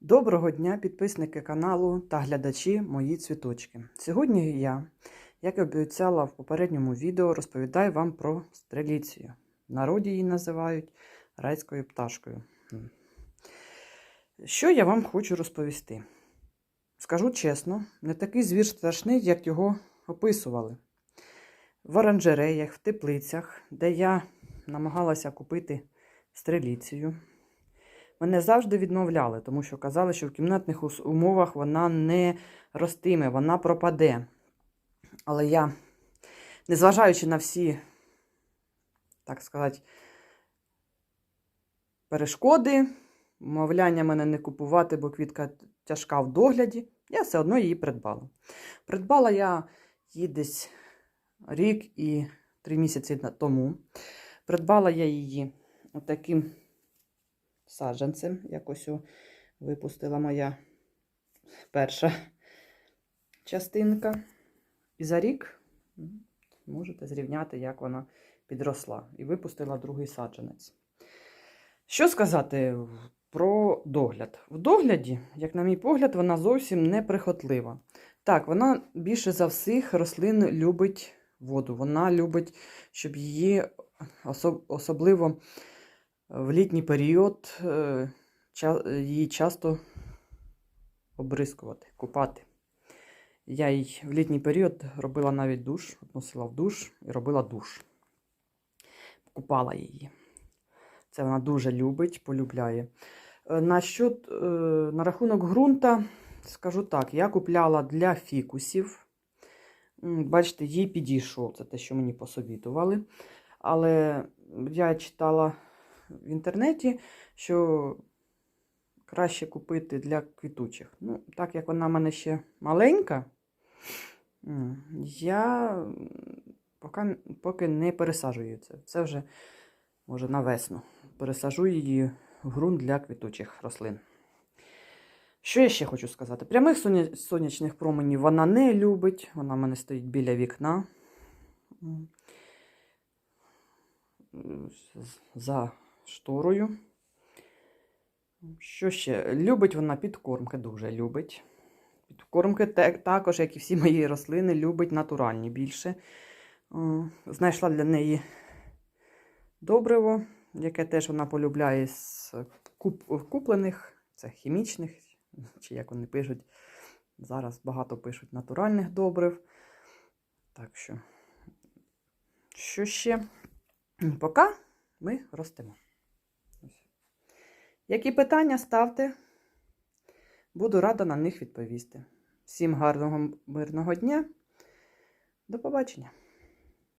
Доброго дня, підписники каналу та глядачі мої цвіточки. Сьогодні я, як і обіцяла в попередньому відео, розповідаю вам про стреліцію. В народі її називають райською пташкою. Що я вам хочу розповісти? Скажу чесно, не такий звір страшний, як його описували. В оранжереях, в теплицях, де я намагалася купити стреліцію. Мене завжди відмовляли, тому що казали, що в кімнатних умовах вона не ростиме, вона пропаде. Але я, незважаючи на всі, так сказати, перешкоди, мовляння мене не купувати, бо квітка тяжка в догляді, я все одно її придбала. Придбала я її десь рік і три місяці тому. Придбала я її отаким саджанцем. Якось випустила моя перша частинка. І за рік можете зрівняти, як вона підросла. І випустила другий саджанець. Що сказати про догляд? В догляді, як на мій погляд, вона зовсім неприхотлива. Так, вона більше за всіх рослин любить воду. Вона любить, щоб її особ- особливо в літній період е, її часто обрискувати, купати. Я їй в літній період робила навіть душ, относила в душ і робила душ. Купала її. Це вона дуже любить, полюбляє. Е, На, щот, е, на рахунок ґрунта, скажу так, я купляла для фікусів. Бачите, їй підійшов. Це те, що мені посовітували. Але я читала в інтернеті, що краще купити для квітучих. Ну, так як вона в мене ще маленька, я поки, поки не пересаджую це. Це вже може на весну. Пересажу її в ґрунт для квітучих рослин. Що я ще хочу сказати? Прямих сонячних променів вона не любить. Вона в мене стоїть біля вікна. За шторою. Що ще? Любить вона підкормки, дуже любить. Підкормки також, як і всі мої рослини, любить натуральні більше. Знайшла для неї добриво, яке теж вона полюбляє з куплених, це хімічних, чи як вони пишуть. Зараз багато пишуть натуральних добрив. Так що, що ще? Поки ми ростемо. Які питання ставте, буду рада на них відповісти. Всім гарного мирного дня. До побачення!